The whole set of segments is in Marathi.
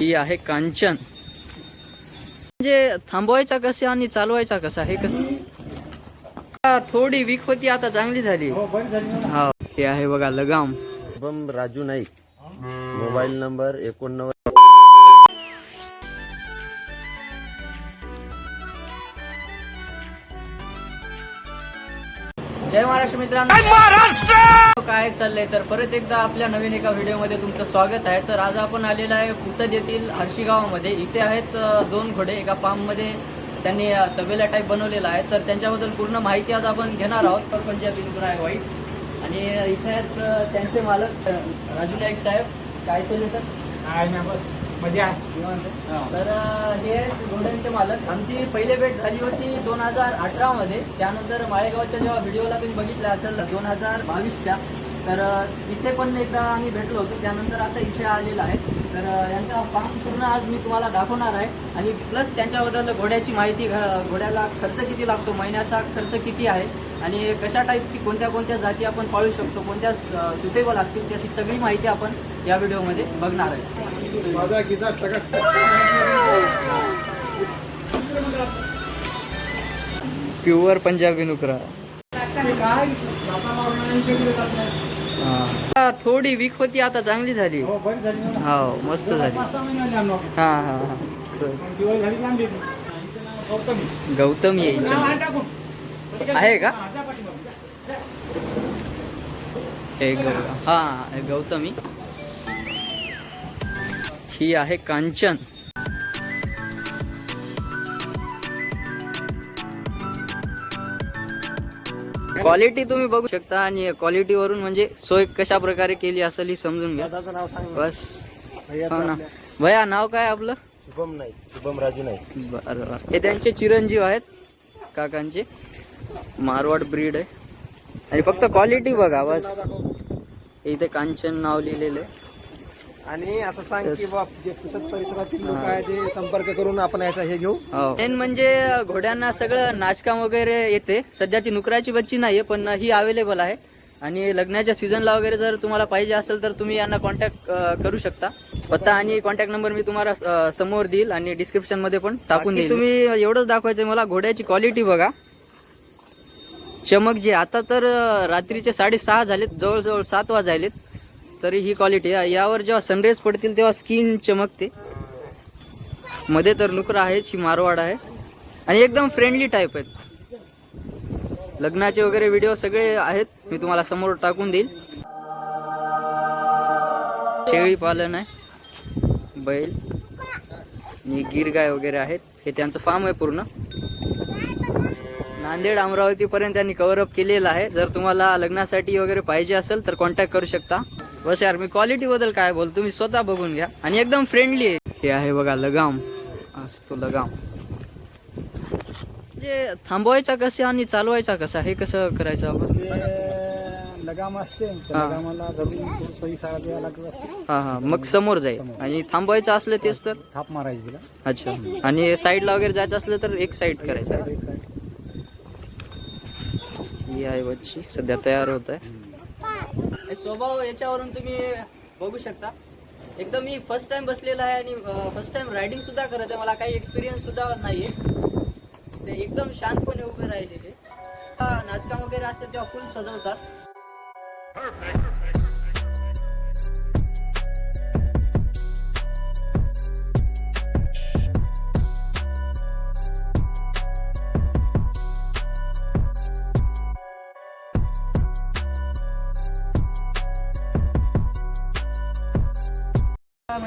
ही आहे कांचन. म्हणजे थांबवायचा कसा आणि चालवायचा कसा हे कसं? थोडी वीक होती आता चांगली झाली. हा हे आहे बघा लगाम. शुभम राजू नाईक. मोबाईल नंबर एकोणनव्वद. जय महाराष्ट्र मित्रांनो. काय चाललंय तर परत एकदा आपल्या नवीन एका व्हिडिओमध्ये तुमचं स्वागत आहे. तर आज आपण आलेलो आहे पुसद येथील हर्षी गावामध्ये इथे आहेत दोन घोडे एका फार्ममध्ये त्यांनी तबेला टाईप बनवलेला आहे. तर त्यांच्याबद्दल पूर्ण माहिती आज आपण घेणार आहोत. तर पंजाबी आहे वाईट. आणि इथे आहेत त्यांचे मालक राजू नाईक साहेब. काय चालले सर? निवांत. तर हे घोड्यांचे मालक. आमची पहिले भेट झाली होती दोन हजार अठरा मध्ये त्यानंतर माळेगावच्या जेव्हा व्हिडिओला तुम्ही बघितलं असेल दोन हजार बावीसच्या तर इथे पण एकदा आम्ही भेटलो होतो त्यानंतर आता इथे आलेला आहे. तर यांचा फार्म पूर्ण आज मी तुम्हाला दाखवणार आहे. आणि प्लस त्यांच्याबद्दल घोड्याची माहिती घोड्याला खर्च किती लागतो महिन्याचा खर्च किती आहे आणि कशा टाईपची कोणत्या कोणत्या जाती आपण पाळू शकतो कोणत्या सुटेबल असतील त्याची सगळी माहिती आपण या व्हिडिओमध्ये बघणार आहे. प्युअर पंजाबी नुकरा. हा. थोडी वीक होती आता चांगली झाली. हो मस्त झाली. हा हा हा. गौतम. यायचं आहे का? हे गौ हा हे गौतमी. ही आहे कांचन. क्वालिटी तुम्ही बघू शकता आणि क्वालिटी वरून म्हणजे सोय कशा प्रकारे केली असेल ही समजून घ्या. नाव सांग बस. हो ना. भया नाव काय आपलं? शुभम नाईक शुभम राजू बरं बरं. हे त्यांचे चिरंजीव आहेत काकांचे. मारवाड ब्रीड आहे. आणि फक्त क्वालिटी बघा बस. इथे कांचन नाव लिहिलेलं आहे. आणि असं सांग. की बा जे पुसद परिसरातील लोक हा. आहे ते संपर्क करून आपण याचा हे घेऊ. मेन म्हणजे घोड्यांना सगळं नाचकाम वगैरे येते. सध्या ती नुकराची बच्ची नाहीये पण ही अवेलेबल आहे. आणि लग्नाच्या सीझनला वगैरे जर तुम्हाला पाहिजे असेल तर तुम्ही यांना कॉन्टॅक्ट करू शकता. पत्ता आणि कॉन्टॅक्ट नंबर मी तुम्हाला समोर देईल आणि डिस्क्रिप्शनमध्ये पण टाकून देईल. तुम्ही एवढंच दाखवायचं मला घोड्याची क्वालिटी बघा. चमक जे आता तर रात्रीचे साडेसहा झालेत जवळजवळ सात वाजायलेत तरी ही क्वालिटी आहे. यावर जेव्हा सनरेज पडतील तेव्हा स्किन चमकते. मध्ये तर नुकरा आहेच ही मारवाड आहे. आणि एकदम फ्रेंडली टाईप आहेत. लग्नाचे वगैरे व्हिडिओ सगळे आहेत. मी तुम्हाला समोर टाकून देईल. शेळी पालन आहे. बैल. आणि गिर गाय वगैरे आहेत. हे त्यांचं फार्म आहे पूर्ण. नांदेड अमरावती पर्यंत त्यांनी कव्हर अप केलेलं आहे. जर तुम्हाला लग्नासाठी वगैरे पाहिजे असेल तर कॉन्टॅक्ट करू शकता. बस यार मी क्वालिटी बद्दल काय बोल तुम्ही स्वतः बघून घ्या. आणि एकदम फ्रेंडली आहे. हे आहे बघा लगाम. असतो लगाम. म्हणजे थांबवायचा कसा आणि चालवायचा कसा? हे कसं करायचं आपण? लगाम असते. हा. लगामाला हा हा. मग समोर जाईल. आणि थांबवायचं असलं तेच तर? थाप मारायची अच्छा. आणि साईडला वगैरे जायचं असलं तर एक साईड करायचं. आहे बच्ची सध्या तयार होत आहे. स्वभाव याच्यावरून तुम्ही बघू शकता. एकदम मी फर्स्ट टाइम बसलेला आहे आणि फर्स्ट टाइम रायडिंग सुद्धा करत आहे. मला काही एक्सपिरियन्स सुद्धा नाहीये. ते एकदम शांतपणे उभे राहिलेले. हा, नाचकाम वगैरे असते तेव्हा फुल सजवतात.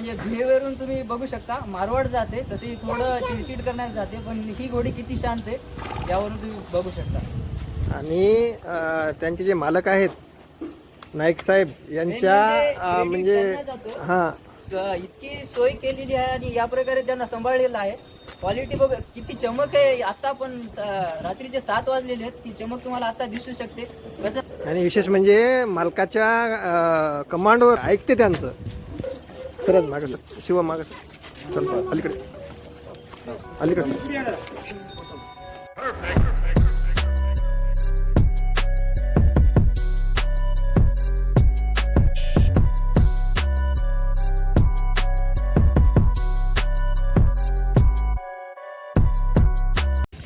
म्हणजे बिहेवियरून तुम्ही बघू शकता. मारवाड जाते तशी थोडं चिडचिड करण्यात जाते पण ही घोडी किती शांत आहे यावरून तुम्ही बघू शकता. आणि अं, त्यांचे जे मालक आहेत नाईक साहेब यांच्या अं, म्हणजे हा. स- इतकी सोय केलेली आहे आणि या प्रकारे त्यांना सांभाळलेलं आहे. क्वालिटी बघ किती चमक आहे. आता पण स- रात्रीचे सात वाजलेले आहेत. ती चमक तुम्हाला आता दिसू शकते. कसं आणि विशेष म्हणजे मालकाच्या कमांडवर ऐकते त्यांचं. सरळ मागा सर. शिवा मागा सर. चल अलीकडे. अलीकडे सर.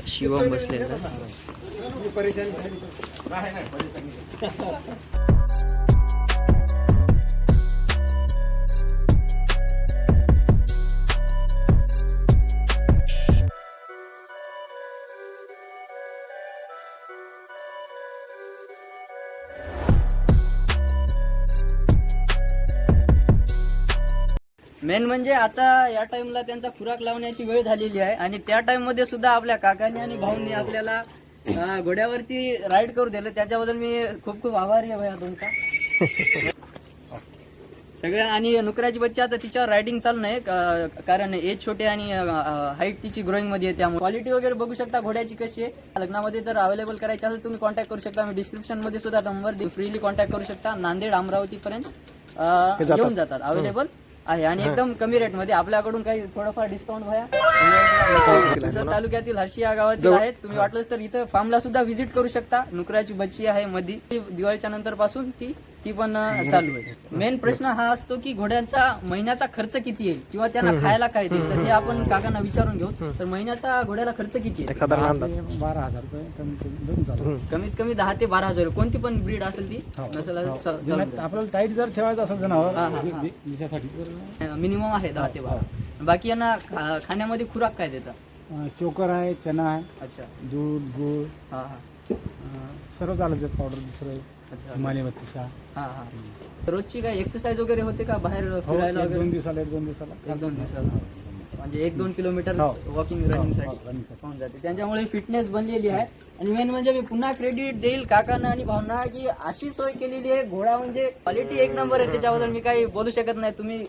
शिवम बसले मेन म्हणजे आता या टाइमला त्यांचा खुराक लावण्याची वेळ झालेली आहे आणि त्या टाइममध्ये सुद्धा आपल्या काकांनी आणि भाऊंनी आपल्याला अं, घोड्यावरती राईड करू दिलं. त्याच्याबद्दल मी खूप खूप आभारी आहे भैया तुमचा. सगळ्या आणि नुकऱ्याची बच्ची आता तिच्यावर रायडिंग चालू नाही का- कारण एज छोटे आणि हाईट तिची ग्रोईंगमध्ये आहे त्यामुळे. क्वालिटी वगैरे बघू शकता घोड्याची कशी आहे. लग्नामध्ये जर अवेलेबल करायची असेल तुम्ही कॉन्टॅक्ट करू शकता. मी डिस्क्रिप्शनमध्ये सुद्धा नंबर फ्रीली कॉन्टॅक्ट करू शकता. नांदेड अमरावती पर्यंत येऊन जातात. अवेलेबल आहे. आणि एकदम कमी रेटमध्ये आपल्याकडून काही थोडंफार डिस्काउंट व्हाया पुसद तालुक्यातील हर्षी या गावातील आहेत. तुम्ही वाटलंच तर इथं फार्मला सुद्धा व्हिजिट करू शकता. नुकऱ्याची बच्ची आहे मध्ये ती दिवाळीच्या नंतर पासून ती ती पण चालू आहे. मेन प्रश्न हा असतो की घोड्यांचा महिन्याचा खर्च किती येईल किंवा त्यांना खायला काय देईल तर हे आपण काकांना विचारून घेऊ. तर महिन्याचा घोड्याला खर्च किती आहे? एक साधारण अंदाज. ते बारा हजार रुपये कमी कमी कमीत कमी दहा ते बारा हजार. कोणती पण ब्रीड असेल ती नसेल हो. चा- चालू. जनात आपल्याला टाईट जर ठेवायचं असेल जनावर हा, हा, हा. मिनिमम आहे दहा ते बारा. बाकी यांना खाण्यामध्ये खुराक काय देतात? चोकर आहे चना आहे अच्छा. दूध गुळ हा हा. सर्व चालत पावडर दुसरं अच्छा हिमालय बत्तीसा हा हा. रोजची काय एक्सरसाइज वगैरे होते का बाहेर हो फिरायला एक वगैरे? दोन दिवसाला एक दोन दिवसाला. एक दोन दिवसाला. म्हणजे एक दोन किलोमीटर हो. वॉकिंग रनिंग हो, साठी running साठी. होऊन जाते. त्यांच्यामुळे फिटनेस बनलेली आहे. आणि मेन म्हणजे मी पुन्हा क्रेडिट देईल काकांना आणि भावना की अशी सोय केलेली आहे. घोडा म्हणजे क्वालिटी एक नंबर आहे. त्याच्याबद्दल मी काही बोलू शकत नाही. तुम्ही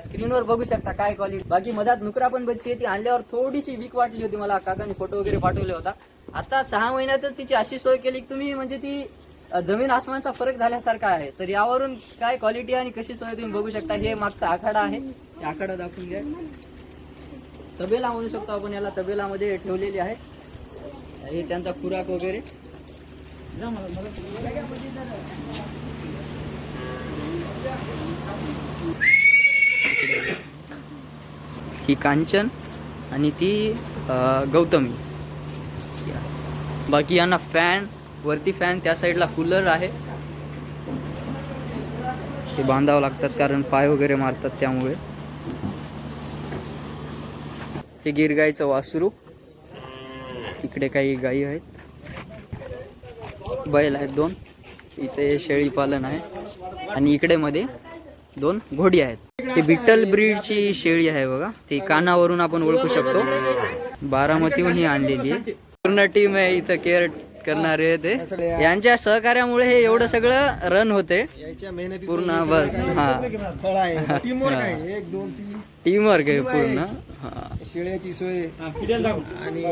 स्क्रीनवर बघू शकता काय क्वालिटी बाकी मधात नुकरा पण बच्ची आहे ती आणल्यावर थोडीशी वीक वाटली होती मला. काकांनी फोटो वगैरे पाठवले होता. आता सहा महिन्यातच तिची अशी सोय केली की तुम्ही म्हणजे ती जमीन आसमानचा फरक झाल्यासारखा आहे. तर यावरून काय क्वालिटी आणि कशी सोय तुम्ही बघू शकता? हे मागचा आखाडा आहे. आखाडा दाखवून द्या. तबेला म्हणू शकतो आपण याला. तबेलामध्ये ठेवलेली आहे. हे त्यांचा खुराक वगैरे. ही कांचन आणि ती गौतमी. बाकी यांना फॅन वरती फॅन त्या साईडला कूलर आहे. ते बांधावं लागतात कारण पाय वगैरे मारतात त्यामुळे. हे गिरगाईचं वासरू. इकडे काही गायी आहेत. बैल आहेत दोन. इथे शेळी पालन आहे. आणि इकडे मध्ये दोन घोडी आहेत. ही बिट्टल ब्रीडची शेळी आहे बघा. ती कानावरून आपण ओळखू शकतो. बारामतीहून ही आणलेली आहे. पूर्ण टीम आहे इथं केअर करणारे ते. यांच्या सहकार्यामुळे हे एवढं सगळं रन होते. याच्या मेहनती पूर्ण बस हा. टीम वर्क आहे. पूर्ण. हा. शेळ्याची सोय. आणि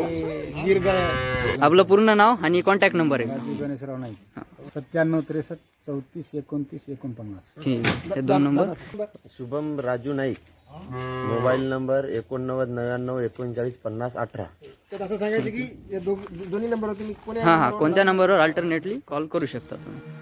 आपलं पूर्ण नाव आणि कॉन्टॅक्ट नंबर आहे. गणेशराव नाईक. सत्त्याण्णव त्रेसष्ट चौतीस एकोणतीस एकोणपन्नास. ठीक आहे. हे दोन number Shubham Raju Naik. Mobile number एकोणनव्वद नव्याण्णव एकोणचाळीस पन्नास अठरा. त्यात असं सांगायचं की या दोघ- दोन्ही नंबरवर तुम्ही कोणी हा हा. कोणत्या नंबरवर अल्टरनेटली कॉल करू शकता तुम्ही.